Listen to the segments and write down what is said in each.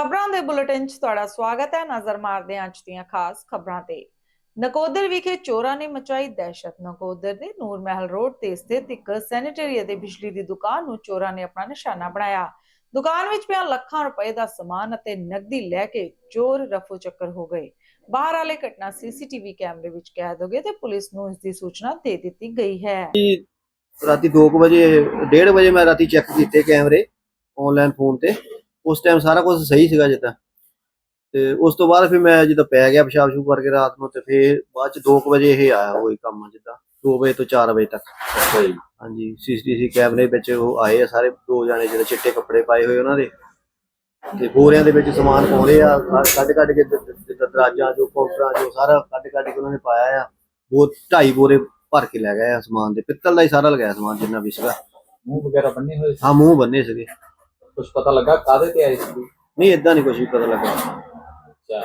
ਖਬਰਾਂ ਦੇ ਬੁਲੇਟਿਨ 'ਚ ਤੁਹਾਡਾ ਸਵਾਗਤ ਹੈ। ਨਜ਼ਰ ਮਾਰਦੇ ਹਾਂ ਅੱਜ ਦੀਆਂ ਖਾਸ ਖਬਰਾਂ ਤੇ। ਨਕੋਦਰ ਵਿਖੇ ਚੋਰਾਂ ਨੇ ਮਚਾਈ ਦਹਿਸ਼ਤ। ਨਕੋਦਰ ਦੇ ਨੂਰ ਮਹਿਲ ਰੋਡ ਤੇ ਸਥਿਤ ਇੱਕ ਸੈਨੀਟਰੀ ਅਤੇ ਬਿਜਲੀ ਦੀ ਦੁਕਾਨ ਨੂੰ ਚੋਰਾਂ ਨੇ ਆਪਣਾ ਨਿਸ਼ਾਨਾ ਬਣਾਇਆ। ਦੁਕਾਨ ਵਿੱਚ ਪਿਆ ਲੱਖਾਂ ਰੁਪਏ ਦਾ ਸਮਾਨ ਅਤੇ ਨਕਦੀ ਲੈ ਕੇ ਚੋਰ ਰਫੂ ਚੱਕਰ ਹੋ ਗਏ। ਬਾਹਰ ਵਾਲੇ ਘਟਨਾ ਸੀਸੀਟੀਵੀ ਕੈਮਰੇ ਵਿੱਚ ਕੈਦ ਹੋ ਗਏ ਤੇ ਪੁਲਿਸ ਨੂੰ ਇਸ ਦੀ ਸੂਚਨਾ ਦੇ ਦਿੱਤੀ ਗਈ ਹੈ। ਰਾਤੀ 2 ਵਜੇ 1:30 ਵਜੇ ਮੈਂ ਰਾਤੀ ਚੈੱਕ ਕੀਤੇ ਕੈਮਰੇ ਆਨਲਾਈਨ ਫੋਨ ਤੇ। ਉਸ ਟਾਈਮ ਸਾਰਾ ਕੁਝ ਸਹੀ ਸੀਗਾ ਜਿੱਦਾਂ। ਤੇ ਉਸ ਤੋਂ ਬਾਅਦ ਫਿਰ ਮੈਂ ਜਦੋਂ ਪੈ ਗਿਆ ਪਿਸ਼ਾਬ ਸ਼ੂ ਕਰਕੇ ਰਾਤ ਨੂੰ ਤੇ ਫਿਰ ਬਾਅਦ ਚ 2 ਵਜੇ ਇਹ ਆਇਆ ਹੋਈ ਕੰਮ ਜਿੱਦਾਂ 2 ਵਜੇ ਤੋਂ 4 ਵਜੇ ਤੱਕ। ਹਾਂਜੀ ਸੀਸੀਟੀਵੀ ਕੈਮਰੇ ਵਿੱਚ ਉਹ ਆਏ ਆ ਸਾਰੇ ਦੋ ਜਾਣੇ ਜਿਹੜੇ ਚਿੱਟੇ ਕੱਪੜੇ ਪਾਏ ਹੋਏ ਉਹਨਾਂ ਦੇ। ਤੇ ਬੋਰਿਆਂ ਦੇ ਵਿੱਚ ਸਮਾਨ ਪਾਉਂਦੇ ਆ ਕੱਢ ਕੱਢ ਕੇ ਜਿੱਦਾਂ ਦਰਾਜਾਂ ਜੋ ਕਾਊਂਟਰਾਂ ਜੋ ਸਾਰਾ ਕੱਢ ਕੱਢ ਕੇ ਉਹਨਾਂ ਨੇ ਪਾਇਆ ਆ। ਬਹੁਤ ਢਾਈ ਬੋਰੇ ਭਰ ਕੇ ਲੈ ਗਏ ਆ ਸਮਾਨ ਦੇ ਪਿੱਤਲ ਦਾ ਹੀ ਸਾਰਾ ਲਗਾਇਆ ਸਮਾਨ ਜਿੰਨਾ ਵੀ ਸੀਗਾ। ਮੂੰਹ ਵਗੈਰਾ ਬੰਨੇ ਹੋਏ ਸੀ? ਹਾਂ ਮੂੰਹ ਬੰਨੇ ਸੀਗੇ। ਕੁਝ ਪਤਾ ਲੱਗਾ? ਕਾਦੇ ਤੇ ਆਏ ਸੀ? ਨਹੀਂ ਇਦਾਂ ਨਹੀਂ ਕੁਝ ਵੀ ਪਤਾ ਲੱਗਾ। ਅੱਛਾ।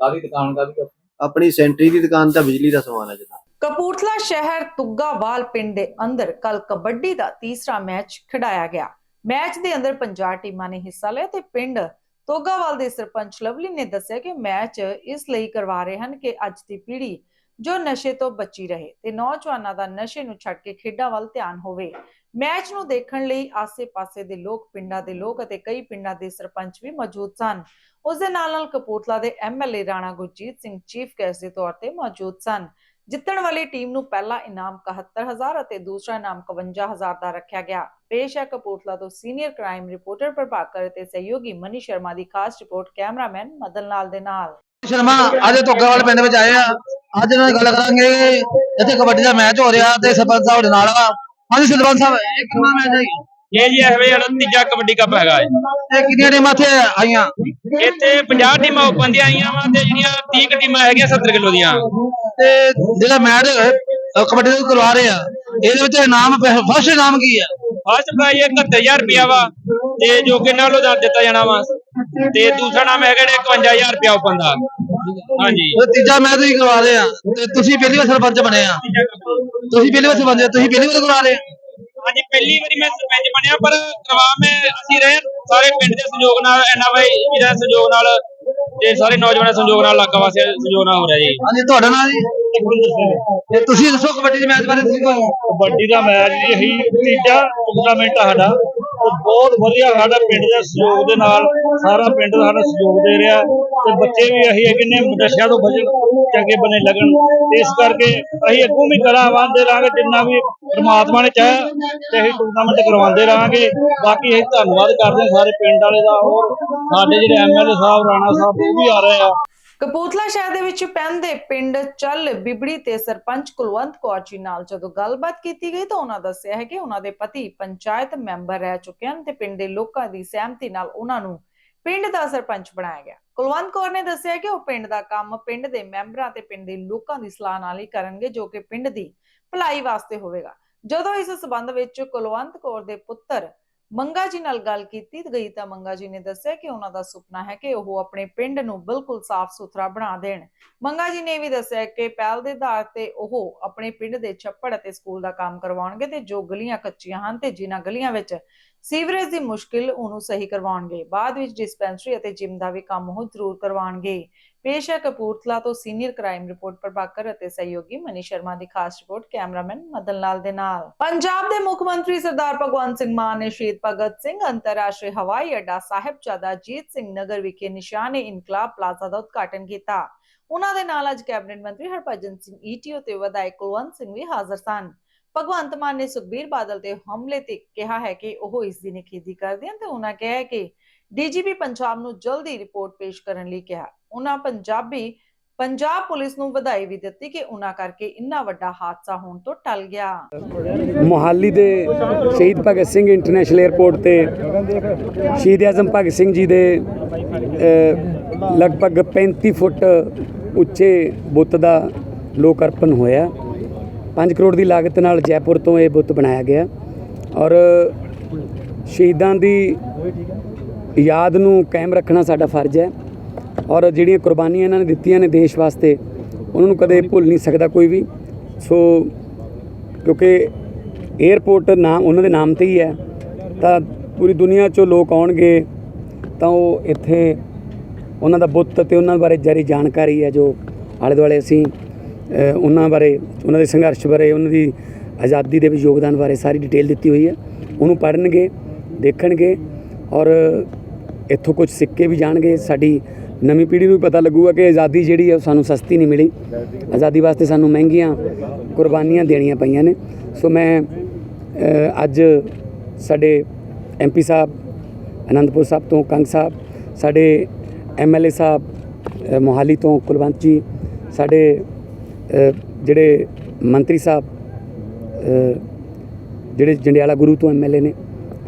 ਕਾਦੀ ਦੁਕਾਨ ਕਾਦੀ ਆਪਣੀ? ਸੈਂਟਰੀ ਦੀ ਦੁਕਾਨ ਤਾਂ ਬਿਜਲੀ ਦਾ ਸਮਾਨ ਹੈ ਜਿੱਦਾਂ ਕਪੂਰਥਲਾ ਸ਼ਹਿਰ ਤੁੱਗਾਵਾਲ ਪਿੰਡ ਦੇ ਅੰਦਰ ਕੱਲ ਕਬੱਡੀ ਦਾ ਤੀਸਰਾ ਮੈਚ ਖਿਡਾਇਆ ਗਿਆ। ਮੈਚ ਦੇ ਅੰਦਰ 50 ਟੀਮਾਂ ਨੇ ਹਿੱਸਾ ਲਿਆ ਤੇ ਪਿੰਡ ਤੋਗਾਵਾਲ ਦੇ ਸਰਪੰਚ ਲਵਲੀ ਨੇ ਦੱਸਿਆ ਕਿ ਮੈਚ ਇਸ ਲਈ ਕਰਵਾ ਰਹੇ ਹਨ ਕਿ ਅੱਜ ਦੀ ਪੀੜ੍ਹੀ ਜੋ ਨਸ਼ੇ ਤੋਂ ਬਚੀ ਰਹੇ ਤੇ ਨੌਜਵਾਨਾਂ ਦਾ ਨਸ਼ੇ ਨੂੰ ਛੱਡ ਕੇ ਖੇਡਾਂ ਵੱਲ ਧਿਆਨ ਹੋਵੇ। ਮੈਚ ਨੂੰ ਦੇਖਣ ਲਈ ਆਸੇ-ਪਾਸੇ ਦੇ ਲੋਕ, ਪਿੰਡਾਂ ਦੇ ਲੋਕ ਅਤੇ ਕਈ ਪਿੰਡਾਂ ਦੇ ਸਰਪੰਚ ਵੀ ਮੌਜੂਦ ਸਨ। ਉਸ ਦੇ ਨਾਲ ਨਾਲ ਕਪੂਰਥਲਾ ਦੇ MLA Rana Gurjit Singh chief guest ਦੇ ਤੌਰ ਤੇ ਮੌਜੂਦ ਸਨ। ਜਿੱਤਣ ਵਾਲੀ ਟੀਮ ਨੂੰ ਪਹਿਲਾ ਇਨਾਮ 71000 ਅਤੇ ਦੂਸਰਾ ਇਨਾਮ 51000 ਦਾ ਰੱਖਿਆ ਗਿਆ। ਪੇਸ਼ ਹੈ ਕਪੂਰਥਲਾ ਤੋਂ ਸੀਨੀਅਰ ਕ੍ਰਾਈਮ ਰਿਪੋਰਟਰ ਪ੍ਰਭਾਕਰ ਅਤੇ ਸਹਿਯੋਗੀ ਮਨੀ ਸ਼ਰਮਾ ਦੀ ਖਾਸ ਰਿਪੋਰਟ ਕੈਮਰਾਮੈਨ ਮਦਨ ਲਾਲ ਦੇ ਨਾਲ। ਸ਼ਰਮਾ, ਅੱਜ ਧੋਗਾ ਪਿੰਡ ਵਿੱਚ ਆਏ ਆ। ਅੱਜ ਨਾਲ ਗੱਲ ਕਰਾਂਗੇ। ਇੱਥੇ ਕਬੱਡੀ ਦਾ ਮੈਚ ਹੋ ਰਿਹਾ ਤੇ ਸਰਪੰਚ ਸਾਹਿਬ ਦੇ ਨਾਲ ਆ। ਹਾਂਜੀ ਸਰਪੰਚ ਸਾਹਿਬ ਇਹ ਕਿੰਨਾ ਮੈਚ ਹੈ ਜੀ? ਇਹ ਜੀ ਇਹ ਜਿਹੜਾ ਤੀਜਾ ਕਬੱਡੀ ਕੱਪ ਹੈਗਾ ਹੈ ਇਹ ਕਿੰਨੀਆਂ ਟੀਮਾਂ ਇੱਥੇ ਆਈਆਂ? ਇੱਥੇ 50 ਟੀਮਾਂ ਓਪਨ ਦੀਆਂ ਆਈਆਂ ਵਾ ਤੇ ਜਿਹੜੀਆਂ 30 ਕੁ ਟੀਮਾਂ ਹੈਗੀਆਂ 70 ਕਿਲੋ ਦੀਆਂ। ਤੇ ਜਿਹੜਾ ਮੈਚ ਅਹ, ਕਬੱਡੀ ਦਾ ਕਰਵਾ ਰਹੇ ਆ ਇਹਦੇ ਵਿੱਚ ਇਨਾਮ ਫਸਟ ਇਨਾਮ ਕੀ ਹੈ ਫਸਟ ਪ੍ਰਾਈਜ਼ 71000 ਰੁਪਿਆ ਵਾ ਤੇ ਜੋ ਕਿ ਨਾਲ ਉਹਦਾ ਦਿੱਤਾ ਜਾਣਾ ਵਾ। ਤੇ ਦੂਸਰਾ ਨਾਮ ਹੈਗਾ ਜਿਹੜਾ 51000 ਰੁਪਿਆ ਓਪਨ ਦਾ। ਹਾਂਜੀ। ਉਹ ਤੀਜਾ ਮੈਚ ਹੀ ਕਰਵਾ ਰਹੇ ਆ ਤੇ ਤੁਸੀਂ ਪਹਿਲੀ ਵਾਰ ਸਰਪੰਚ ਬਣੇ ਆ। ਤੁਸੀਂ ਪਹਿਲੀ ਵਾਰ ਸਰਪੰਚ ਤੁਸੀਂ ਪਹਿਲੀ ਵਾਰ ਕਰਵਾ ਰਹੇ ਆ ਹਾਂਜੀ ਪਹਿਲੀ ਵਾਰੀ ਮੈਂ ਸਰਪੰਚ ਬਣਿਆ ਪਰ ਕਰਵਾ ਮੈਂ ਅਸੀਂ ਰਹੇ ਸਾਰੇ ਪਿੰਡ ਦੇ ਸਹਿਯੋਗ ਨਾਲ ਐਨਆਈਵਾਈ ਜੀ ਦੇ ਸਹਿਯੋਗ ਨਾਲ ਤੇ ਸਾਰੇ ਨੌਜਵਾਨਾਂ ਦੇ ਸਹਿਯੋਗ ਨਾਲ ਇਲਾਕਾ ਵਾਸੀਆਂ ਦੇ ਸਹਿਯੋਗ ਨਾਲ ਹੋ ਰਿਹਾ ਜੀ। ਹਾਂਜੀ ਤੁਹਾਡਾ ਨਾਮ ਜੀ? ਤੇ ਤੁਸੀਂ ਦੱਸੋ ਕਬੱਡੀ ਦੇ ਮੈਚ ਬਾਰੇ ਤੁਸੀਂ ਕੋਈ? ਕਬੱਡੀ ਦਾ ਮੈਚ ਜੀ ਇਹੀ ਤੀਜਾ ਟੂਰਨਾਮੈਂਟ ਆ ਸਾਡਾ। ਤੇ ਬਹੁਤ ਵਧੀਆ ਸਾਡਾ ਪਿੰਡ ਦੇ ਸਹਿਯੋਗ ਦੇ ਨਾਲ ਸਾਰਾ ਪਿੰਡ ਸਾਡਾ ਸਹਿਯੋਗ ਦੇ ਰਿਹਾ ਤੇ ਬੱਚੇ ਵੀ ਅਸੀਂ ਕਿੰਨੇ ਨਸ਼ਿਆਂ ਤੋਂ ਬਚਣ ਚੰਗੇ ਬਣੇ ਲੱਗਣ। ਇਸ ਕਰਕੇ ਅਸੀਂ ਅੱਗੋਂ ਵੀ ਕਰਾਵਾਂਦੇ ਰਹਾਂਗੇ, ਜਿੰਨਾ ਵੀ ਪ੍ਰਮਾਤਮਾ ਨੇ ਚਾਹਿਆ ਤੇ ਅਸੀਂ ਟੂਰਨਾਮੈਂਟ ਕਰਵਾਉਂਦੇ ਰਹਾਂਗੇ। ਬਾਕੀ ਅਸੀਂ ਧੰਨਵਾਦ ਕਰਦੇ ਹਾਂ ਸਾਰੇ ਪਿੰਡ ਵਾਲੇ ਦਾ ਔਰ ਸਾਡੇ ਜਿਹੜੇ ਐਮਐਲਏ ਸਾਹਿਬ, ਰਾਣਾ ਸਾਹਿਬ, ਉਹ ਵੀ ਆ ਰਹੇ ਆ। ਕਪੂਰਥਲਾ ਸ਼ਹਿਰ ਦੇ ਵਿੱਚ ਪੈਂਦੇ ਪਿੰਡ ਚੱਲ ਬਿਬੜੀ ਤੇ ਸਰਪੰਚ ਕੁਲਵੰਤ ਕੌਰ ਜੀ ਨਾਲ ਜਦੋਂ ਗੱਲਬਾਤ ਕੀਤੀ ਗਈ ਤਾਂ ਉਹਨਾਂ ਦੱਸਿਆ ਹੈ ਕਿ ਉਹਨਾਂ ਦੇ ਪਤੀ ਪੰਚਾਇਤ ਮੈਂਬਰ ਰਹਿ ਚੁੱਕੇ ਹਨ ਤੇ ਪਿੰਡ ਦੇ ਲੋਕਾਂ ਦੀ ਸਹਿਮਤੀ ਨਾਲ ਉਹਨਾਂ ਨੂੰ ਪਿੰਡ ਦਾ ਸਰਪੰਚ ਬਣਾਇਆ ਗਿਆ। ਕੁਲਵੰਤ ਕੌਰ ਨੇ ਦੱਸਿਆ ਕਿ ਉਹ ਪਿੰਡ ਦਾ ਕੰਮ ਪਿੰਡ ਦੇ ਮੈਂਬਰਾਂ ਤੇ ਪਿੰਡ ਦੇ ਲੋਕਾਂ ਦੀ ਸਲਾਹ ਨਾਲ ਹੀ ਕਰਨਗੇ ਜੋ ਕਿ ਪਿੰਡ ਦੀ ਭਲਾਈ ਵਾਸਤੇ ਹੋਵੇਗਾ। ਜਦੋਂ ਇਸ ਸਬੰਧ ਵਿੱਚ ਕੁਲਵੰਤ ਕੌਰ ਦੇ ਪੁੱਤਰ ਮੰਗਾ ਜੀ ਨਾਲ ਗੱਲ ਕੀਤੀ ਗਈ ਤਾਂ ਮੰਗਾ ਜੀ ਨੇ ਦੱਸਿਆ ਕਿ ਉਹਨਾਂ ਦਾ ਸੁਪਨਾ ਹੈ ਕਿ ਉਹ ਆਪਣੇ ਪਿੰਡ ਨੂੰ ਬਿਲਕੁਲ ਸਾਫ਼ ਸੁਥਰਾ ਬਣਾ ਦੇਣ। ਮੰਗਾ ਜੀ ਨੇ ਇਹ ਵੀ ਦੱਸਿਆ ਕਿ ਪਹਿਲ ਦੇ ਆਧਾਰ ਤੇ ਉਹ ਆਪਣੇ ਪਿੰਡ ਦੇ ਛੱਪੜ ਅਤੇ ਸਕੂਲ ਦਾ ਕੰਮ ਕਰਵਾਉਣਗੇ ਤੇ ਜੋ ਗਲੀਆਂ ਕੱਚੀਆਂ ਹਨ ਤੇ ਜਿਨ੍ਹਾਂ ਗਲੀਆਂ ਵਿੱਚ ਸੀਵਰੇਜ ਦੀ ਮੁਸ਼ਕਿਲ ਉਹਨੂੰ ਸਹੀ ਕਰਵਾਉਣਗੇ। ਬਾਅਦ ਵਿੱਚ ਡਿਸਪੈਂਸਰੀ ਅਤੇ ਜਿਮ ਦਾ ਵੀ ਕੰਮ ਉਹ ਜ਼ਰੂਰ ਕਰਵਾਉਣਗੇ। ਪੇਸ਼ ਹੈ ਕਪੂਰਥਲਾ ਤੋਂ ਸੀਨੀਅਰ ਕ੍ਰਾਈਮ ਰਿਪੋਰਟ ਪ੍ਰਭਾਕਰ ਅਤੇ ਸਹਿਯੋਗੀ ਮਨੀ ਸ਼ਰਮਾ ਦੀ ਖਾਸ ਰਿਪੋਰਟ ਕੈਮਰਾਮੈਨ ਮਦਨ ਲਾਲ ਦੇ ਨਾਲ। ਪੰਜਾਬ ਦੇ ਮੁੱਖ ਮੰਤਰੀ ਸਰਦਾਰ ਭਗਵੰਤ ਸਿੰਘ ਮਾਨ ਨੇ ਸ਼ਹੀਦ ਭਗਤ ਸਿੰਘ ਅੰਤਰਰਾਸ਼ਟਰੀ ਹਵਾਈ ਅੱਡਾ ਸਾਹਿਬਜ਼ਾਦਾ ਅਜੀਤ ਸਿੰਘ ਨਗਰ ਵਿਖੇ ਨਿਸ਼ਾਨੇ ਇਨਕਲਾਬ ਪਲਾਜ਼ਾ ਦਾ ਉਦਘਾਟਨ ਕੀਤਾ। ਉਹਨਾਂ ਦੇ ਨਾਲ ਅੱਜ ਕੈਬਨਿਟ ਮੰਤਰੀ ਹਰਭਜਨ ਸਿੰਘ ਈਟੀਓ ਤੇ ਵਿਧਾਇਕ ਕੁਲਵੰਤ ਸਿੰਘ ਵੀ ਹਾਜ਼ਰ ਸਨ। ਭਗਵੰਤ ਮਾਨ ਨੇ ਸੁਖਬੀਰ ਬਾਦਲ ਤੇ ਹਮਲੇ ਤੇ ਕਿਹਾ ਹੈ ਕਿ ਉਹ ਇਸ ਦੀ ਨਿਖੇਧੀ ਕਰਦੇ ਹਨ ਤੇ ਉਹਨਾਂ ਕਿਹਾ ਕਿ ਡੀਜੀਪੀ ਪੰਜਾਬ ਨੂੰ ਜਲਦੀ ਰਿਪੋਰਟ ਪੇਸ਼ ਕਰਨ ਲਈ ਕਿਹਾ। ਉਹਨਾਂ ਪੰਜਾਬੀ ਪੰਜਾਬ ਪੁਲਿਸ ਨੂੰ ਵਧਾਈ ਵੀ ਦਿੱਤੀ ਕਿ ਉਹਨਾਂ ਕਰਕੇ ਇੰਨਾ ਵੱਡਾ ਹਾਦਸਾ ਹੋਣ ਤੋਂ ਟਲ ਗਿਆ। ਮੋਹਾਲੀ ਦੇ ਸ਼ਹੀਦ ਭਗਤ ਸਿੰਘ ਇੰਟਰਨੈਸ਼ਨਲ 에ਅਰਪੋਰਟ ਤੇ ਸ਼ਹੀਦ ਆਜ਼ਮ ਭਗਤ ਸਿੰਘ ਜੀ ਦੇ ਲਗਭਗ 35 ਫੁੱਟ ਉੱਚੇ ਬੁੱਤ ਦਾ ਲੋਕ ਅਰਪਣ ਹੋਇਆ। 5 ਕਰੋੜ ਦੀ ਲਾਗਤ ਨਾਲ ਜੈਪੁਰ ਤੋਂ ਇਹ ਬੁੱਤ ਬਣਾਇਆ ਗਿਆ। ਔਰ ਸ਼ਹੀਦਾਂ ਦੀ ਯਾਦ ਨੂੰ ਕਾਇਮ ਰੱਖਣਾ ਸਾਡਾ ਫਰਜ਼ ਹੈ। ਔਰ ਜਿਹੜੀਆਂ ਕੁਰਬਾਨੀਆਂ ਇਹਨਾਂ ਨੇ ਦਿੱਤੀਆਂ ਨੇ ਦੇਸ਼ ਵਾਸਤੇ, ਉਹਨਾਂ ਨੂੰ ਕਦੇ ਭੁੱਲ ਨਹੀਂ ਸਕਦਾ ਕੋਈ ਵੀ। ਸੋ ਕਿਉਂਕਿ 에ਅਰਪੋਰਟ ਨਾਮ, ਉਹਨਾਂ ਦੇ ਨਾਮ ਤੇ ਹੀ ਹੈ। ਤਾਂ ਪੂਰੀ ਦੁਨੀਆ 'ਚੋਂ ਲੋਕ ਆਉਣਗੇ, ਤਾਂ ਉਹ ਇੱਥੇ ਉਹਨਾਂ ਦਾ ਬੁੱਤ ਤੇ ਉਹਨਾਂ ਬਾਰੇ ਜਾਰੀ ਜਾਣਕਾਰੀ ਹੈ ਜੋ ਆਲੇ ਦੁਆਲੇ ਅਸੀਂ ਉਹਨਾਂ ਬਾਰੇ, ਉਹਨਾਂ ਦੇ ਸੰਘਰਸ਼ ਬਾਰੇ, ਉਹਨਾਂ ਦੀ ਆਜ਼ਾਦੀ ਦੇ ਵਿੱਚ ਯੋਗਦਾਨ ਬਾਰੇ ਸਾਰੀ ਡਿਟੇਲ ਦਿੱਤੀ ਹੋਈ ਹੈ। ਉਹਨੂੰ ਪੜ੍ਹਨਗੇ, ਦੇਖਣਗੇ ਔਰ ਇੱਥੋਂ ਕੁਝ ਸਿੱਕੇ ਵੀ ਜਾਣਗੇ। ਸਾਡੀ ਨਵੀਂ ਪੀੜ੍ਹੀ ਨੂੰ ਵੀ ਪਤਾ ਲੱਗੂਗਾ ਕਿ ਆਜ਼ਾਦੀ ਜਿਹੜੀ ਹੈ ਉਹ ਸਾਨੂੰ ਸਸਤੀ ਨਹੀਂ ਮਿਲੀ। ਆਜ਼ਾਦੀ ਵਾਸਤੇ ਸਾਨੂੰ ਮਹਿੰਗੀਆਂ ਕੁਰਬਾਨੀਆਂ ਦੇਣੀਆਂ ਪਈਆਂ ਨੇ। ਸੋ ਮੈਂ ਅੱਜ ਸਾਡੇ ਐਮਪੀ ਸਾਹਿਬ, ਅਨੰਦਪੁਰ ਸਾਹਿਬ ਤੋਂ, ਕੰਗ ਸਾਹਿਬ, ਸਾਡੇ ਐਮਐਲਏ ਸਾਹਿਬ ਮੋਹਾਲੀ ਤੋਂ ਕੁਲਵੰਤ ਜੀ, ਸਾਡੇ ਜਿਹੜੇ ਮੰਤਰੀ ਸਾਹਿਬ ਜਿਹੜੇ ਜੰਡਿਆਲਾ ਗੁਰੂ ਤੋਂ ਐਮਐਲਏ ਨੇ,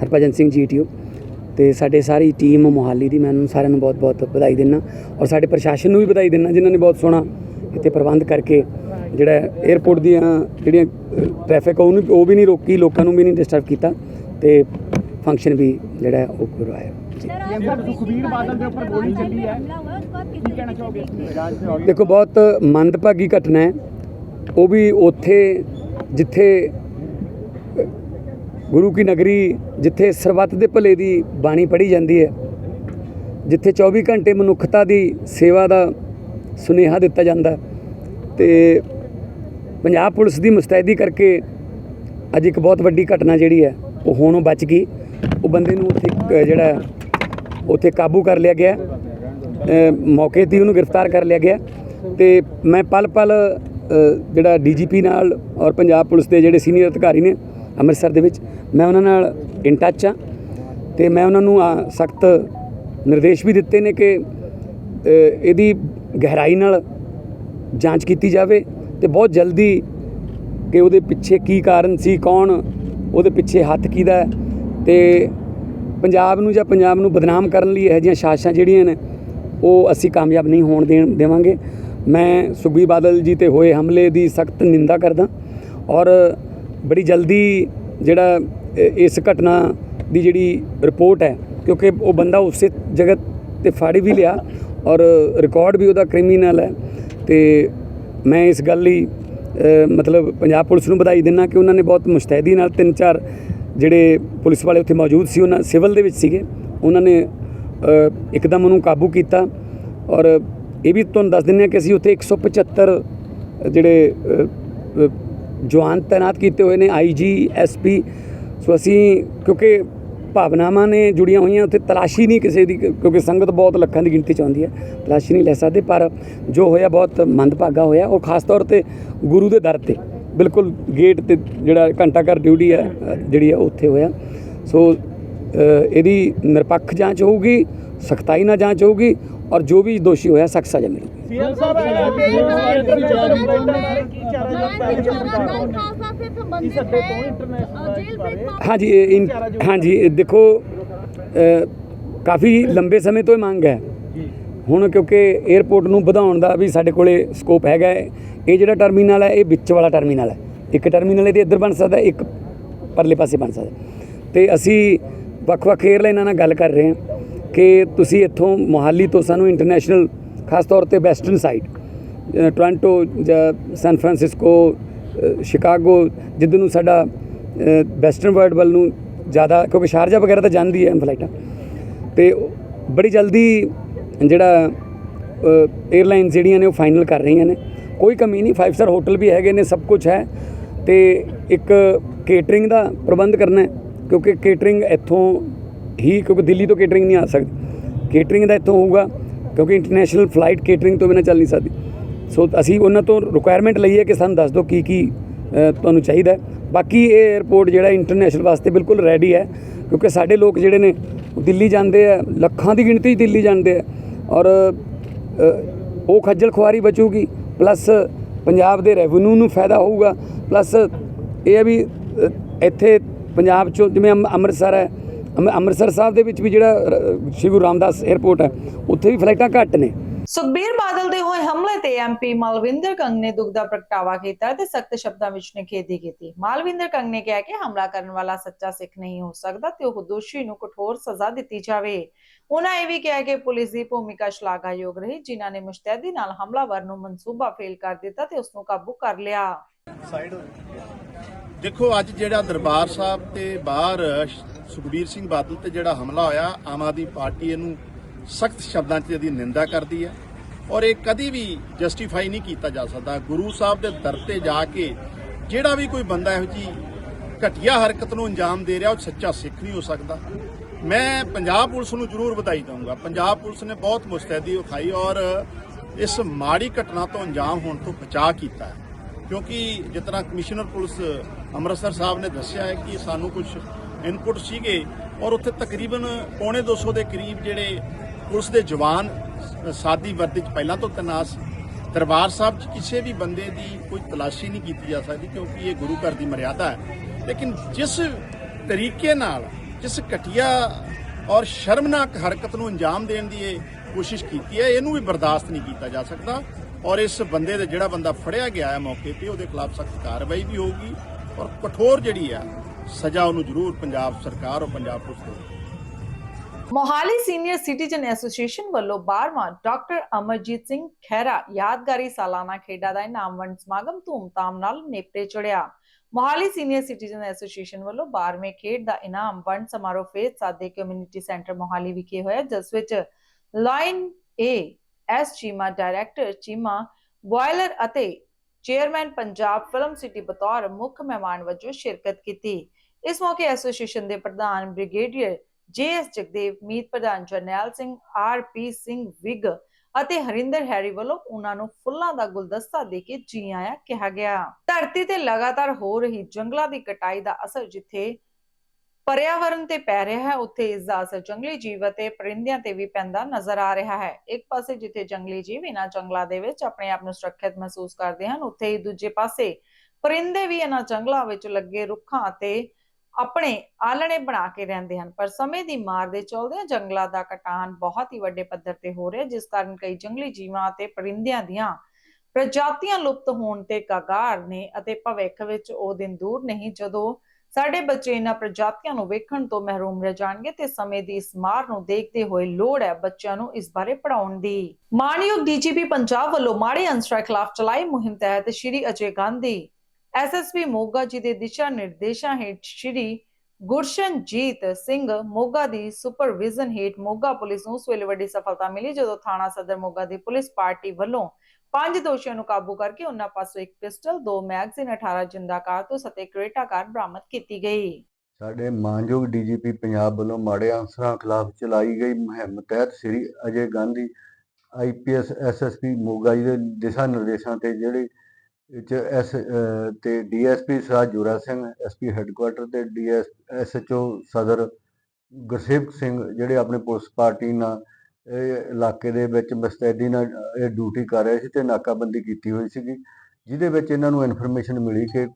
ਹਰਭਜਨ ਸਿੰਘ ਜੀ ਜੀਟੀਓ ਤੇ ਸਾਡੇ ਸਾਰੀ ਟੀਮ ਮੋਹਾਲੀ ਦੀ ਮੈਂ ਉਹਨਾਂ ਨੂੰ ਸਾਰਿਆਂ ਨੂੰ ਬਹੁਤ-ਬਹੁਤ ਵਧਾਈ ਦਿੰਦਾ ਔਰ ਸਾਡੇ ਪ੍ਰਸ਼ਾਸਨ ਨੂੰ ਵੀ ਵਧਾਈ ਦਿੰਦਾ ਜਿਨ੍ਹਾਂ ਨੇ ਬਹੁਤ ਸੋਹਣਾ ਇੱਥੇ ਪ੍ਰਬੰਧ ਕਰਕੇ ਜਿਹੜਾ 에어ਪੋਰਟ ਦੀਆਂ ਜਿਹੜੀਆਂ ਟ੍ਰੈਫਿਕ ਉਹਨੂੰ ਉਹ ਵੀ ਨਹੀਂ ਰੋਕੀ ਲੋਕਾਂ ਨੂੰ ਵੀ ਨਹੀਂ ਡਿਸਟਰਬ ਕੀਤਾ ਤੇ ਫੰਕਸ਼ਨ ਵੀ ਜਿਹੜਾ ਉਹ ਕਰਵਾਇਆ। ਜੀ। ਸੁਖਬੀਰ ਬਾਦਲ ਦੇ ਉੱਪਰ ਗੋਲੀ ਚੱਲੀ ਹੈ। ਕੀ ਕਹਿਣਾ ਚਾਹੋਗੇ? ਦੇਖੋ ਬਹੁਤ ਮੰਦਭਾਗੀ ਘਟਨਾ ਹੈ। ਉਹ ਵੀ ਉੱਥੇ ਜਿੱਥੇ ਗੁਰੂ ਕੀ ਨਗਰੀ ਜਿੱਥੇ ਸਰਬੱਤ ਦੇ ਭਲੇ ਦੀ ਬਾਣੀ ਪੜ੍ਹੀ ਜਾਂਦੀ ਹੈ ਜਿੱਥੇ 24 ਘੰਟੇ ਮਨੁੱਖਤਾ ਦੀ ਸੇਵਾ ਦਾ ਸੁਨੇਹਾ ਦਿੱਤਾ ਜਾਂਦਾ ਹੈ ਤੇ ਪੰਜਾਬ ਪੁਲਿਸ ਦੀ ਮੁਸਤੈਦੀ ਕਰਕੇ ਅੱਜ ਇੱਕ ਬਹੁਤ ਵੱਡੀ ਘਟਨਾ ਜਿਹੜੀ ਹੈ ਉਹ ਹੋਣੋਂ ਬਚ ਗਈ। ਉਹ ਬੰਦੇ ਨੂੰ ਉੱਥੇ ਜਿਹੜਾ ਉੱਥੇ ਕਾਬੂ ਕਰ ਲਿਆ ਗਿਆ। ਮੌਕੇ ਤੇ ਉਹਨੂੰ ਗ੍ਰਿਫਤਾਰ ਕਰ ਲਿਆ ਗਿਆ ਤੇ ਮੈਂ ਪਲ ਪਲ ਅ, ਜਿਹੜਾ ਡੀਜੀਪੀ ਨਾਲ ਔਰ ਪੰਜਾਬ ਪੁਲਿਸ ਦੇ ਜਿਹੜੇ ਸੀਨੀਅਰ ਅਧਿਕਾਰੀ ਨੇ ਅੰਮ੍ਰਿਤਸਰ ਦੇ ਵਿੱਚ ਮੈਂ ਉਹਨਾਂ ਨਾਲ ਇਨ ਟੱਚ ਆ ਤੇ ਮੈਂ ਉਹਨਾਂ ਨੂੰ ਸਖਤ ਨਿਰਦੇਸ਼ ਵੀ ਦਿੱਤੇ ਨੇ ਕਿ ਇਹਦੀ ਗਹਿਰਾਈ ਨਾਲ ਜਾਂਚ ਕੀਤੀ ਜਾਵੇ ਤੇ ਬਹੁਤ ਜਲਦੀ ਕਿ ਉਹਦੇ ਪਿੱਛੇ ਕੀ ਕਾਰਨ ਸੀ, ਕੌਣ, ਉਹਦੇ ਪਿੱਛੇ ਹੱਥ ਕਿਹਦਾ ਹੈ ਤੇ ਪੰਜਾਬ ਨੂੰ ਜਾਂ ਪੰਜਾਬ ਨੂੰ ਬਦਨਾਮ ਕਰਨ ਲਈ ਇਹੋ ਜਿਹੀਆਂ ਸਾਜ਼ਿਸ਼ਾਂ ਜਿਹੜੀਆਂ ਨੇ, ਉਹ ਅਸੀਂ ਕਾਮਯਾਬ ਨਹੀਂ ਹੋਣ ਦੇਣ, ਦੇਵਾਂਗੇ। ਮੈਂ ਸੁਖਬੀਰ ਬਾਦਲ ਜੀ ਤੇ ਹੋਏ ਹਮਲੇ ਦੀ ਸਖਤ ਨਿੰਦਾ ਕਰਦਾ ਔਰ ਬੜੀ ਜਲਦੀ ਜਿਹੜਾ ਇਸ ਘਟਨਾ ਦੀ ਜਿਹੜੀ ਰਿਪੋਰਟ ਹੈ ਕਿਉਂਕਿ ਉਹ ਬੰਦਾ ਉਸੇ ਜਗ੍ਹਾ ਤੇ ਫਾੜੀ ਵੀ ਲਿਆ ਔਰ ਰਿਕਾਰਡ ਵੀ ਉਹਦਾ ਕ੍ਰਿਮੀਨਲ ਹੈ ਤੇ ਮੈਂ ਇਸ ਗੱਲ ਲਈ ਮਤਲਬ ਪੰਜਾਬ ਪੁਲਿਸ ਨੂੰ ਵਧਾਈ ਦਿੰਦਾ ਕਿ ਉਹਨਾਂ ਨੇ ਬਹੁਤ ਮੁਸਤੈਦੀ ਨਾਲ ਤਿੰਨ ਚਾਰ ਜਿਹੜੇ ਪੁਲਿਸ ਵਾਲੇ ਉੱਥੇ ਮੌਜੂਦ ਸੀ ਉਹਨਾਂ ਸਿਵਲ ਦੇ ਵਿੱਚ ਸੀਗੇ ਉਹਨਾਂ ਨੇ ਇੱਕਦਮ ਉਹਨੂੰ ਕਾਬੂ ਕੀਤਾ ਔਰ ਇਹ ਵੀ ਤੁਹਾਨੂੰ ਦੱਸ ਦਿੰਦੇ ਹਾਂ ਕਿ ਅਸੀਂ ਉੱਥੇ 175 ਜਿਹੜੇ ਅ, ਅ, ਜਵਾਨ ਤਾਇਨਾਤ ਕੀਤੇ ਹੋਏ ਨੇ ਆਈਜੀ ਐਸਪੀ ਸੋ ਅਸੀਂ ਕਿਉਂਕਿ ਭਾਵਨਾਵਾਂ ਨੇ ਜੁੜੀਆਂ ਹੋਈਆਂ, ਉੱਥੇ ਤਲਾਸ਼ੀ ਨਹੀਂ ਕਿਸੇ ਦੀ ਕਿਉਂਕਿ ਸੰਗਤ ਬਹੁਤ ਲੱਖਾਂ ਦੀ ਗਿਣਤੀ ਚ ਆਉਂਦੀ ਹੈ। ਤਲਾਸ਼ੀ ਨਹੀਂ ਲੈ ਸਕਦੇ, ਪਰ ਜੋ ਹੋਇਆ ਬਹੁਤ ਮੰਦਭਾਗਾ ਹੋਇਆ, ਔਰ ਖਾਸ ਤੌਰ ਤੇ ਗੁਰੂ ਦੇ ਦਰ ਤੇ। ਬਿਲਕੁਲ ਗੇਟ ਤੇ ਜਿਹੜਾ ਘੰਟਾ ਘਰ ਡਿਊਟੀ ਹੈ, ਜਿਹੜੀ ਹੈ, ਉੱਥੇ ਹੋਇਆ। ਸੋ ਇਹਦੀ ਨਿਰਪੱਖ ਜਾਂਚ ਹੋਊਗੀ, ਸਖਤਾਈ ਨਾਲ ਜਾਂਚ ਹੋਊਗੀ, ਔਰ ਜੋ ਵੀ ਦੋਸ਼ੀ ਹੋਇਆ, ਸਖਤ ਸਜ਼ਾ ਮਿਲੇਗੀ। ਸੀਐਮ ਸਾਹਿਬ ਇੰਟਰ ਵਿਚਾਰ ਬਾਰੇ ਕੀ ਚਾਰਾ ਜੋ ਪੈਸੇ ਖਾਲਸਾ ਸੇ ਸੰਬੰਧਿਤ ਹੈ ਹਾਂਜੀ ਹਾਂਜੀ ਦੇਖੋ ਕਾਫੀ ਲੰਬੇ ਸਮੇਂ ਤੋਂ ਇਹ ਮੰਗ ਹੈ। ਹੁਣ ਕਿਉਂਕਿ 에어ਪੋਰਟ ਨੂੰ ਵਧਾਉਣ ਦਾ ਵੀ ਸਾਡੇ ਕੋਲੇ ਸਕੋਪ ਹੈਗਾ ਇਹ ਜਿਹੜਾ ਟਰਮੀਨਲ ਹੈ ਇਹ ਵਿੱਚ ਵਾਲਾ ਟਰਮੀਨਲ ਹੈ। ਇੱਕ ਟਰਮੀਨਲ ਇਹਦੇ ਇੱਧਰ ਬਣ ਸਕਦਾ ਇੱਕ ਪਰਲੇ ਪਾਸੇ ਬਣ ਸਕਦਾ। ਤੇ ਅਸੀਂ ਵੱਖ-ਵੱਖ 에ਅਰਲਾਈਨਾਂ ਨਾਲ ਗੱਲ ਕਰ ਰਹੇ ਹਾਂ ਕਿ ਤੁਸੀਂ ਇੱਥੋਂ ਮੋਹਾਲੀ ਤੋਂ ਸਾਨੂੰ ਇੰਟਰਨੈਸ਼ਨਲ ਖਾਸ ਤੌਰ ਤੇ ਵੈਸਟਰਨ ਸਾਈਡ ਟੋਰਾਂਟੋ ਜਾਂ ਸੈਨ ਫਰਾਂਸਿਸਕੋ ਸ਼ਿਕਾਗੋ, ਜਿੱਧਰ ਨੂੰ ਸਾਡਾ ਵੈਸਟਰਨ ਵਰਲਡ ਵੱਲ ਨੂੰ ਜ਼ਿਆਦਾ, ਕਿਉਂਕਿ ਸ਼ਾਰਜਾ ਵਗੈਰਾ ਤਾਂ ਜਾਂਦੀ ਹੈ ਫਲਾਈਟਾਂ। ਤੇ ਬੜੀ ਜਲਦੀ ਜਿਹੜਾ 에ਅਰਲਾਈਨਸ ਜਿਹੜੀਆਂ ਨੇ ਉਹ ਫਾਈਨਲ ਕਰ ਰਹੀਆਂ ਨੇ। ਕੋਈ ਕਮੀ ਨਹੀਂ 5 ਸਟਾਰ ਹੋਟਲ ਵੀ ਹੈਗੇ ਨੇ, ਸਭ ਕੁਝ ਹੈ। ਤੇ ਇੱਕ ਕੇਟਰਿੰਗ ਦਾ ਪ੍ਰਬੰਧ ਕਰਨਾ ਹੈ, ਕਿਉਂਕਿ ਕੇਟਰਿੰਗ ਇੱਥੋਂ ਹੀ, ਕਿਉਂਕਿ ਦਿੱਲੀ ਤੋਂ ਕੇਟਰਿੰਗ ਨਹੀਂ ਆ ਸਕਦੀ। ਕੇਟਰਿੰਗ ਦਾ ਇੱਥੋਂ ਹੋਊਗਾ। ਕਿਉਂਕਿ ਇੰਟਰਨੈਸ਼ਨਲ ਫਲਾਈਟ ਕੇਟਰਿੰਗ ਤੋਂ ਬਿਨਾਂ ਚੱਲ ਨਹੀਂ ਸਕਦੀ। ਸੋ ਅਸੀਂ ਉਹਨਾਂ ਤੋਂ ਰਿਕੁਆਇਰਮੈਂਟ ਲਈ ਹੈ ਕਿ ਸਾਨੂੰ ਦੱਸ ਦਿਓ ਕੀ ਕੀ ਤੁਹਾਨੂੰ ਚਾਹੀਦਾ ਬਾਕੀ ਇਹ 에ਅਰਪੋਰਟ ਜਿਹੜਾ ਇੰਟਰਨੈਸ਼ਨਲ ਵਾਸਤੇ ਬਿਲਕੁਲ ਰੈਡੀ ਹੈ, ਕਿਉਂਕਿ ਸਾਡੇ ਲੋਕ ਜਿਹੜੇ ਨੇ, ਉਹ ਦਿੱਲੀ ਜਾਂਦੇ ਆ, ਲੱਖਾਂ ਦੀ ਗਿਣਤੀ ਦਿੱਲੀ ਜਾਂਦੇ ਆ। ਔਰ ਉਹ ਖੱਜਲ ਖੁਆਰੀ ਬਚੂਗੀ ਪਲੱਸ ਪੰਜਾਬ ਦੇ ਰੈਵਨਿਊ ਨੂੰ ਫਾਇਦਾ ਹੋਊਗਾ ਪਲੱਸ ਇਹ ਹੈ ਵੀ ਇੱਥੇ ਪੰਜਾਬ ਚੋਂ ਜਿਵੇਂ ਅੰਮ੍ਰਿਤਸਰ ਹੈ ਅੰਮ੍ਰਿਤਸਰ ਸਾਹਿਬ ਦੇ ਵਿੱਚ ਵੀ ਜਿਹੜਾ ਸ਼੍ਰੀ ਗੁਰੂ ਰਾਮਦਾਸ 에ਅਰਪੋਰਟ ਹੈ, ਉੱਥੇ ਵੀ ਫਲਾਈਟਾਂ ਘੱਟ ਨੇ। ਸੁਖਬੀਰ ਬਾਦਲ ਦੇ ਹੋਏ ਹਮਲੇ ਤੇ ਐਮਪੀ ਮਾਲਵਿੰਦਰ ਕੰਗ ਨੇ ਦੁੱਖ ਦਾ ਪ੍ਰਗਟਾਵਾ ਕੀਤਾ ਤੇ ਸਖਤ ਸ਼ਬਦਾਂ ਵਿੱਚ ਨਿਖੇਧੀ ਕੀਤੀ। ਮਾਲਵਿੰਦਰ ਕੰਗ ਨੇ ਕਿਹਾ ਕਿ ਹਮਲਾ ਕਰਨ ਵਾਲਾ ਸੱਚਾ ਸਿੱਖ ਨਹੀਂ ਹੋ ਸਕਦਾ ਤੇ ਉਹ ਦੋਸ਼ੀ ਨੂੰ ਕਠੋਰ ਸਜ਼ਾ ਦਿੱਤੀ ਜਾਵੇ। ਉਹਨਾਂ ਇਹ ਵੀ ਕਿਹਾ ਕਿ ਪੁਲਿਸ ਦੀ ਭੂਮਿਕਾ ਸ਼ਲਾਘਾਯੋਗ ਰਹੀ, ਜਿਨ੍ਹਾਂ ਨੇ ਮੁਸ਼ਤੈਦੀ ਨਾਲ ਹਮਲਾਵਰ ਨੂੰ ਮਨਸੂਬਾ ਫੇਲ ਕਰ ਦਿੱਤਾ ਤੇ ਉਸ ਨੂੰ ਕਾਬੂ ਕਰ ਲਿਆ। ਦੇਖੋ, ਅੱਜ ਜਿਹੜਾ ਦਰਬਾਰ ਸਾਹਿਬ ਤੇ ਬਾਹਰ ਸੁਖਬੀਰ ਸਿੰਘ ਬਾਦਲ ਤੇ ਜਿਹੜਾ ਹਮਲਾ ਹੋਇਆ, ਆਮ ਆਦਮੀ ਪਾਰਟੀ ਇਹਨੂੰ ਸਖਤ ਸ਼ਬਦਾਂ 'ਚ ਇਹਦੀ ਨਿੰਦਾ ਕਰਦੀ ਹੈ ਔਰ ਇਹ ਕਦੀ ਵੀ ਜਸਟੀਫਾਈ ਨਹੀਂ ਕੀਤਾ ਜਾ ਸਕਦਾ। ਗੁਰੂ ਸਾਹਿਬ ਦੇ ਦਰ ਤੇ ਜਾ ਕੇ ਜਿਹੜਾ ਵੀ ਕੋਈ ਬੰਦਾ ਇਹੋ ਜੀ ਘਟੀਆ ਹਰਕਤ ਨੂੰ ਅੰਜਾਮ ਦੇ ਰਿਹਾ, ਉਹ ਸੱਚਾ ਸਿੱਖ ਨਹੀਂ ਹੋ ਸਕਦਾ। ਮੈਂ ਪੰਜਾਬ ਪੁਲਿਸ ਨੂੰ ਜ਼ਰੂਰ ਵਧਾਈ ਦਊਂਗਾ। ਪੰਜਾਬ ਪੁਲਿਸ ਨੇ ਬਹੁਤ ਮੁਸਤੈਦੀ ਵਿਖਾਈ ਔਰ ਇਸ ਮਾੜੀ ਘਟਨਾ ਤੋਂ ਅੰਜਾਮ ਹੋਣ ਤੋਂ ਬਚਾਅ ਕੀਤਾ ਹੈ। ਕਿਉਂਕਿ ਜਿਸ ਤਰ੍ਹਾਂ ਕਮਿਸ਼ਨਰ ਪੁਲਿਸ ਅੰਮ੍ਰਿਤਸਰ ਸਾਹਿਬ ਨੇ ਦੱਸਿਆ ਹੈ ਕਿ ਸਾਨੂੰ ਕੁਝ ਇਨਪੁਟ ਸੀਗੇ ਔਰ ਉੱਥੇ ਤਕਰੀਬਨ ਪੌਣੇ 200 ਦੇ ਕਰੀਬ ਜਿਹੜੇ ਪੁਲਿਸ ਦੇ ਜਵਾਨ ਸਾਦੀ ਵਰਦੀ 'ਚ ਪਹਿਲਾਂ ਤੋਂ ਤਨਾਸ਼ ਦਰਬਾਰ ਸਾਹਿਬ 'ਚ ਕਿਸੇ ਵੀ ਬੰਦੇ ਦੀ ਕੋਈ ਤਲਾਸ਼ੀ ਨਹੀਂ ਕੀਤੀ ਜਾ ਸਕਦੀ ਕਿਉਂਕਿ ਇਹ ਗੁਰੂ ਘਰ ਦੀ ਮਰਿਆਦਾ ਹੈ। ਲੇਕਿਨ ਜਿਸ ਤਰੀਕੇ ਨਾਲ, ਜਿਸ ਘਟੀਆ ਔਰ ਸ਼ਰਮਨਾਕ ਹਰਕਤ ਨੂੰ ਅੰਜਾਮ ਦੇਣ ਦੀ ਇਹ ਕੋਸ਼ਿਸ਼ ਕੀਤੀ ਹੈ, ਇਹਨੂੰ ਵੀ ਬਰਦਾਸ਼ਤ ਨਹੀਂ ਕੀਤਾ ਜਾ ਸਕਦਾ। ਔਰ ਇਸ ਬੰਦੇ ਦੇ ਜਿਹੜਾ ਬੰਦਾ ਫੜਿਆ ਗਿਆ ਹੈ ਮੌਕੇ ਤੇ, ਉਹਦੇ ਖਿਲਾਫ ਸਖਤ ਕਾਰਵਾਈ ਵੀ ਹੋਊਗੀ ਔਰ ਕਠੋਰ ਜਿਹੜੀ ਆ ਸਜ਼ਾ ਉਹਨੂੰ ਜ਼ਰੂਰ ਪੰਜਾਬ ਸਰਕਾਰ ਔਰ ਪੰਜਾਬ ਪੁਲਿਸ ਦੇਵੇਗੀ ਮੋਹਾਲੀ ਸੀਨੀਅਰ ਸਿਟੀਜ਼ਨ ਐਸੋਸੀਏਸ਼ਨ ਵੱਲੋਂ 12ਵਾਂ ਡਾਕਟਰ ਅਮਰਜੀਤ ਸਿੰਘ ਖਹਿਰਾ ਯਾਦਗਾਰੀ ਸਾਲਾਨਾ ਖੇਡਾਂ ਦਾ ਇਨਾਮ ਵੰਡ ਸਮਾਗਮ ਧੂਮਧਾਮ ਨਾਲ ਨੇਪਰੇ ਚੜਿਆ ਮੋਹਾਲੀ ਸੀਨੀਅਰ ਸਿਟੀਜ਼ਨ ਐਸੋਸੀਏਸ਼ਨ ਵੱਲੋਂ 12ਵੇਂ ਖੇਡ ਦਾ ਇਨਾਮ ਵੰਡ ਸਮਾਰੋਹ ਫੇਜ਼ ਸਾਦੇ ਕਮਿਊਨਿਟੀ ਸੈਂਟਰ ਮੋਹਾਲੀ ਵਿਖੇ ਹੋਇਆ, ਜਿਸ ਵਿੱਚ line A S Cheema director Cheema boiler ਅਤੇ ਚੇਅਰਮੈਨ ਪੰਜਾਬ ਫਿਲਮ ਸਿਟੀ ਬਤੌਰ ਮੁੱਖ ਮਹਿਮਾਨ ਵਜੋਂ ਸ਼ਿਰਕਤ ਕੀਤੀ। ਇਸ ਮੌਕੇ ਐਸੋਸੀਏਸ਼ਨ ਦੇ ਪ੍ਰਧਾਨ ਬ੍ਰਿਗੇਡੀਅਰ ਜੇਐਸ ਜਗਦੇਵ ਮੀਤ ਪ੍ਰਧਾਨ ਜਰਨੈਲ ਸਿੰਘ ਆਰ ਸਿੰਘ ਵਿਗ ਅਤੇ ਹਰਿੰਦਰ ਹੈਰੀ ਵੱਲੋਂ ਉਹਨਾਂ ਨੂੰ ਫੁੱਲਾਂ ਦਾ ਗੁਲਦਸਤਾ ਦੇ ਕੇ ਜੀ ਆਇਆਂ ਕਿਹਾ ਗਿਆ। ਧਰਤੀ ਤੇ ਲਗਾਤਾਰ ਹੋ ਰਹੀ ਜੰਗਲਾਂ ਦੀ ਕਟਾਈ ਦਾ ਅਸਰ ਜਿੱਥੇ ਪਰਿਆਵਰਣ ਤੇ ਪੈ ਰਿਹਾ ਹੈ, ਉੱਥੇ ਇਸ ਦਾ ਅਸਰ ਜੰਗਲੀ ਜੀਵ ਅਤੇ ਪਰਿੰਦਿਆਂ ਤੇ ਵੀ ਪੈਂਦਾ ਨਜ਼ਰ ਆ ਰਿਹਾ ਹੈ। ਇੱਕ ਪਾਸੇ ਜਿੱਥੇ ਜੰਗਲੀ ਜੀਵ ਇਹਨਾਂ ਜੰਗਲਾਂ ਦੇ ਵਿੱਚ ਆਪਣੇ ਆਪ ਨੂੰ ਸੁਰੱਖਿਅਤ ਮਹਿਸੂਸ ਕਰਦੇ ਹਨ, ਉੱਥੇ ਹੀ ਦੂਜੇ ਪਾਸੇ ਪਰਿੰਦੇ ਵੀ ਇਹਨਾਂ ਜੰਗਲਾਂ ਵਿੱਚ ਲੱਗੇ ਰੁੱਖਾਂ ਅਤੇ ਆਪਣੇ ਆਲਣੇ ਬਣਾ ਕੇ ਰਹਿੰਦੇ ਹਨ। ਪਰ ਸਮੇਂ ਦੀ ਮਾਰ ਦੇ ਚਲਦਿਆਂ ਜੰਗਲਾਂ ਦਾ ਕਟਾਨ ਬਹੁਤ ਹੀ ਵੱਡੇ ਪੱਧਰ ਤੇ ਹੋ ਰਿਹਾ ਜਿਸ ਕਾਰਨ ਕਈ ਜੰਗਲੀ ਜੀਵਾਂ ਅਤੇ ਪਰਿੰਦਿਆਂ ਦੀਆਂ ਪ੍ਰਜਾਤੀਆਂ ਲੁਪਤ ਹੋਣ ਤੇ ਕਗਾਰ ਨੇ ਅਤੇ ਭਵਿੱਖ ਵਿੱਚ ਉਹ ਦਿਨ ਦੂਰ ਨਹੀਂ, ਜਦੋਂ ਸਾਡੇ ਬੱਚੇ ਇਹਨਾਂ ਪ੍ਰਜਾਤੀਆਂ ਨੂੰ ਵੇਖਣ ਤੋਂ ਮਹਿਰੂਮ ਰਹਿ ਜਾਣਗੇ ਤੇ ਸਮੇਂ ਦੀ ਇਸ ਮਾਰ ਨੂੰ ਦੇਖਦੇ ਹੋਏ ਲੋੜ ਹੈ ਬੱਚਿਆਂ ਨੂੰ ਇਸ ਬਾਰੇ ਪੜਾਉਣ ਦੀ। ਮਾਨਯੋਗ ਡੀਜੀਪੀ ਪੰਜਾਬ ਵੱਲੋਂ ਮਾੜੇ ਅੰਸਰਾਂ ਖਿਲਾਫ ਚਲਾਈ ਮੁਹਿੰਮ ਤਹਿਤ ਸ਼੍ਰੀ ਅਜੇ ਗਾਂਧੀ ਐਸਐਸਪੀ ਮੋਗਾ ਜੀ ਦੇ ਦਿਸ਼ਾ ਨਿਰਦੇਸ਼ਾਂ ਹੇਠ ਸ਼੍ਰੀ ਗੁਰਸ਼ਨਜੀਤ ਸਿੰਘ ਮੋਗਾ ਦੀ ਸੁਪਰਵਿਜ਼ਨ ਹੇਠ ਮੋਗਾ ਪੁਲਿਸ ਨੂੰ ਉਸ ਵੇਲੇ ਵੱਡੀ ਸਫਲਤਾ ਮਿਲੀ ਜਦੋਂ ਥਾਣਾ ਸਦਰ ਮੋਗਾ ਦੀ ਪੁਲਿਸ ਪਾਰਟੀ ਵੱਲੋਂ ਪੰਜ ਦੋਸ਼ੀਆਂ ਨੂੰ ਕਾਬੂ ਕਰਕੇ ਉਹਨਾਂ ਪਾਸੋਂ ਇੱਕ ਪਿਸਟਲ, ਦੋ ਮੈਗਜ਼ੀਨ, 18 ਜਿੰਦਾ ਕਾਰਤੂਸ ਅਤੇ ਕਰੇਟਾ ਕਾਰ ਬਰਾਮਦ ਕੀਤੀ ਗਈ। ਸਾਡੇ ਮਾਨਯੋਗ ਡੀਜੀਪੀ ਪੰਜਾਬ ਵੱਲੋਂ ਮਾੜੇ ਅਨਸਰਾਂ ਖਿਲਾਫ ਚਲਾਈ ਗਈ ਮੁਹਿੰਮ ਤਹਿਤ ਸ੍ਰੀ ਅਜੇ ਗਾਂਧੀ ਆਈਪੀਐਸ ਐਸਐਸਪੀ ਮੋਗਾ ਜੀ ਦੇ ਦਿਸ਼ਾ ਨਿਰਦੇਸ਼ਾਂ ਤੇ ਜਿਹੜੇ ਇਹ 'ਚ ਐਸ ਅਹ ਤੇ ਡੀਐਸਪੀ ਸਰਾਜ ਜੋਰਾ ਸਿੰਘ ਐਸਪੀ ਹੈੱਡਕੁਆਟਰ ਤੇ ਡੀਐਸ ਐਸਐਚਓ ਸਦਰ ਗੁਰਸੇਵਕ ਸਿੰਘ ਜਿਹੜੇ ਆਪਣੇ ਪੁਲਿਸ ਪਾਰਟੀ ਨਾਲ ਇਹ ਇਲਾਕੇ ਦੇ ਵਿੱਚ ਮੁਸਤੈਦੀ ਨਾਲ, ਇਹ ਡਿਊਟੀ ਕਰ ਰਹੇ ਸੀ ਤੇ ਨਾਕਾਬੰਦੀ ਕੀਤੀ ਹੋਈ ਸੀਗੀ, ਜਿਹਦੇ ਵਿੱਚ ਇਹਨਾਂ ਨੂੰ ਇਨਫੋਰਮੇਸ਼ਨ ਮਿਲੀ ਕਿ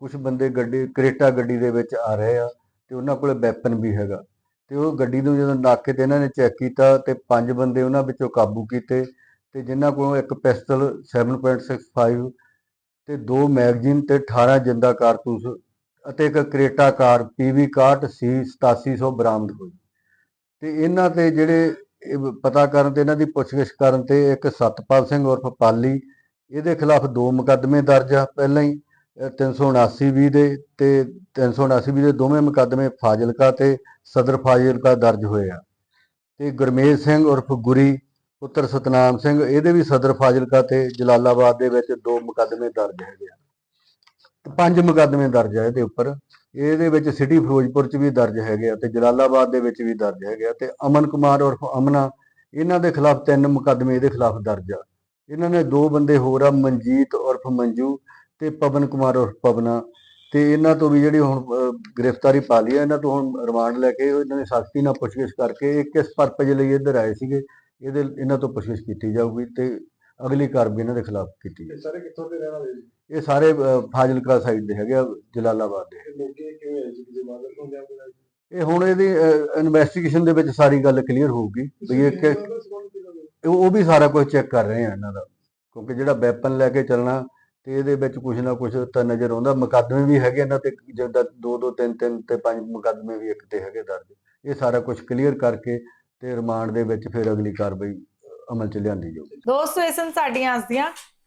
ਕੁਝ ਬੰਦੇ ਗੱਡੀ, ਕਰੇਟਾ ਗੱਡੀ ਦੇ ਵਿੱਚ ਆ ਰਹੇ ਆ ਤੇ ਉਹਨਾਂ ਕੋਲ ਵੈਪਨ ਵੀ ਹੈਗਾ। ਤੇ ਉਹ ਗੱਡੀ ਨੂੰ ਜਦੋਂ ਨਾਕੇ ਤੇ ਇਹਨਾਂ ਨੇ ਚੈੱਕ ਕੀਤਾ ਤੇ ਪੰਜ ਬੰਦੇ ਉਹਨਾਂ ਵਿੱਚੋਂ ਕਾਬੂ ਕੀਤੇ ਤੇ ਜਿਨ੍ਹਾਂ ਕੋਲੋਂ ਇੱਕ ਪਿਸਤਲ 7.65 ਤੇ ਦੋ ਮੈਗਜ਼ੀਨ ਤੇ 18 ਜਿੰਦਾ ਕਾਰਤੂਸ ਅਤੇ ਇੱਕ ਕਰੇਟਾ ਕਾਰ ਪੀਵੀ 61 ਸੀ 8700 ਬਰਾਮਦ ਹੋਈ। ਤੇ ਇਹਨਾਂ ਤੇ ਜਿਹੜੇ ਪਤਾ ਕਰਨ ਤੇ ਇਹਨਾਂ ਦੀ ਪੁੱਛਗਿੱਛ ਕਰਨ ਤੇ ਇੱਕ ਸਤਪਾਲ ਸਿੰਘ ਉਰਫ ਪਾਲੀ, ਇਹਦੇ ਖਿਲਾਫ ਦੋ ਮੁਕੱਦਮੇ ਦਰਜ ਆ ਪਹਿਲਾਂ ਹੀ, ਅਹ 379 ਵੀ ਦੇ ਤੇ 379 ਵੀ ਦੇ ਦੋਵੇਂ ਮੁਕੱਦਮੇ ਫਾਜ਼ਿਲਕਾ ਤੇ ਸਦਰ ਫਾਜ਼ਿਲਕਾ ਦਰਜ ਹੋਏ ਆ। ਤੇ ਗੁਰਮੇਜ ਸਿੰਘ ਉਰਫ ਗੁਰੀ, ਪੁੱਤਰ ਸਤਨਾਮ ਸਿੰਘ, ਇਹਦੇ ਵੀ ਸਦਰ ਫਾਜ਼ਿਲਕਾ ਤੇ ਜਲਾਲਾਬਾਦ ਦੇ ਵਿੱਚ ਦੋ ਮੁਕੱਦਮੇ ਦਰਜ ਹੈਗੇ ਆ। ਪੰਜ ਮੁਕੱਦਮੇ ਦਰਜ ਆ ਇਹਦੇ ਉੱਪਰ। ਇਹਦੇ ਵਿੱਚ ਸਿਟੀ ਫਿਰੋਜ਼ਪੁਰ ਚ ਵੀ ਦਰਜ ਹੈਗੇ ਆ ਤੇ ਜਲਾਲਾਬਾਦ ਦੇ ਵਿੱਚ ਵੀ ਦਰਜ ਹੈਗੇ ਆ ਤੇ ਅਮਨ ਕੁਮਾਰ ਉਰਫ ਅਮਨਾ, ਇਹਨਾਂ ਦੇ ਖਿਲਾਫ ਤਿੰਨ ਮੁਕੱਦਮੇ ਇਹਦੇ ਖਿਲਾਫ ਦਰਜ ਆ। ਇਹਨਾਂ ਨੇ ਦੋ ਬੰਦੇ ਹੋਰ ਆ, ਮਨਜੀਤ ਉਰਫ ਮੰਜੂ ਤੇ ਪਵਨ ਕੁਮਾਰ ਉਰਫ ਪਵਨਾ। ਤੇ ਇਹਨਾਂ ਤੋਂ ਵੀ ਜਿਹੜੀ ਹੁਣ ਗ੍ਰਿਫਤਾਰੀ ਪਾ ਲਈ ਆ, ਇਹਨਾਂ ਤੋਂ ਹੁਣ ਰਿਮਾਂਡ ਲੈ ਕੇ ਇਹਨਾਂ ਨੇ ਸਖਤੀ ਨਾਲ ਪੁੱਛਗਿੱਛ ਕਰਕੇ ਇਹ ਕਿਸ ਪਰਪਜ ਲਈ ਇੱਧਰ ਆਏ ਸੀਗੇ, ਇਹਦੇ, ਇਹਨਾਂ ਤੋਂ ਪੁੱਛਗਿੱਛ ਕੀਤੀ ਜਾਊਗੀ ਤੇ ਅਗਲੀ ਕਾਰਵਾਈ ਇਹਨਾਂ ਦੇ ਖਿਲਾਫ ਕੀਤੀ ਜਾਊਗੀ ਸਾਰੇ ਕਿੱਥੋਂ ਦੇ ਰਹਿਣ ਵਾਲੇ ਇਹ ਸਾਰੇ ਫਾਜ਼ਿਲਕਾ ਸਾਈਡ ਦੇ ਹੈਗੇ ਆ ਜਲਾਲਾਬਾਦ ਦੇ ਇਹ ਹੁਣ ਇਹਦੀ ਇਨਵੈਸਟੀਗੇਸ਼ਨ ਦੇ ਵਿੱਚ ਸਾਰੀ ਗੱਲ ਕਲੀਅਰ ਹੋਊਗੀ ਵੀ ਇਹ ਕਿ ਉਹ ਵੀ ਸਾਰਾ ਕੁਝ ਚੈੱਕ ਕਰ ਰਹੇ ਆ ਇਹਨਾਂ ਦਾ। ਕਿਉਂਕਿ ਜਿਹੜਾ ਵੈਪਨ ਲੈ ਕੇ ਚੱਲਣਾ ਤੇ ਇਹਦੇ ਵਿੱਚ ਕੁਝ ਨਾ ਕੁਝ ਤਾਂ ਨਜ਼ਰ ਆਉਂਦਾ। ਮੁਕੱਦਮੇ ਵੀ ਹੈਗੇ ਇਹਨਾਂ ਤੇ ਜਿੱਦਾਂ ਦੋ ਦੋ ਤਿੰਨ ਤਿੰਨ ਤੇ ਪੰਜ ਮੁਕੱਦਮੇ ਵੀ ਇੱਕ ਤੇ ਹੈਗੇ ਦਰਜ। ਇਹ ਸਾਰਾ ਕੁਝ ਕਲੀਅਰ ਕਰਕੇ ਤੇ ਰਿਮਾਂਡ ਦੇ ਵਿੱਚ ਫਿਰ ਅਗਲੀ ਕਾਰਵਾਈ ਅਮਲ ਚ ਲਿਆਂਦੀ ਜਾਊਗੀ। ਦੋਸਤੋ ਇਹ ਸਨ ਸਾਡੀਆਂ ਅੱਜ ਦੀਆਂ